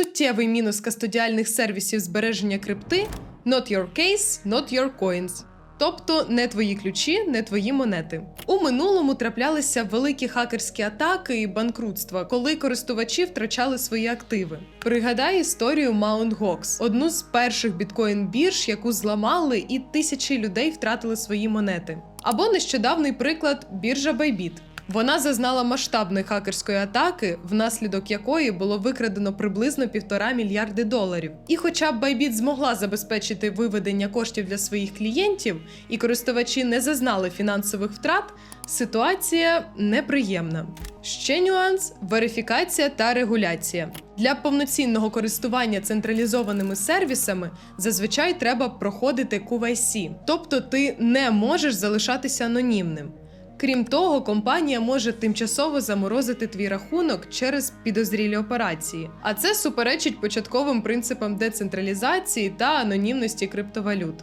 суттєвий мінус кастодіальних сервісів збереження крипти not your case, not your coins. Тобто не твої ключі, не твої монети. У минулому траплялися великі хакерські атаки і банкрутства, коли користувачі втрачали свої активи. Пригадай історію Mt. Gox, одну з перших біткоін-бірж, яку зламали, і тисячі людей втратили свої монети. Або нещодавний приклад біржа Bybit. Вона зазнала масштабної хакерської атаки, внаслідок якої було викрадено приблизно півтора мільярди доларів. І хоча б змогла забезпечити виведення коштів для своїх клієнтів, і користувачі не зазнали фінансових втрат, ситуація неприємна. Ще нюанс верифікація та регуляція. Для повноцінного користування централізованими сервісами зазвичай треба проходити QYC, тобто ти не можеш залишатися анонімним. Крім того, компанія може тимчасово заморозити твій рахунок через підозрілі операції, а це суперечить початковим принципам децентралізації та анонімності криптовалют.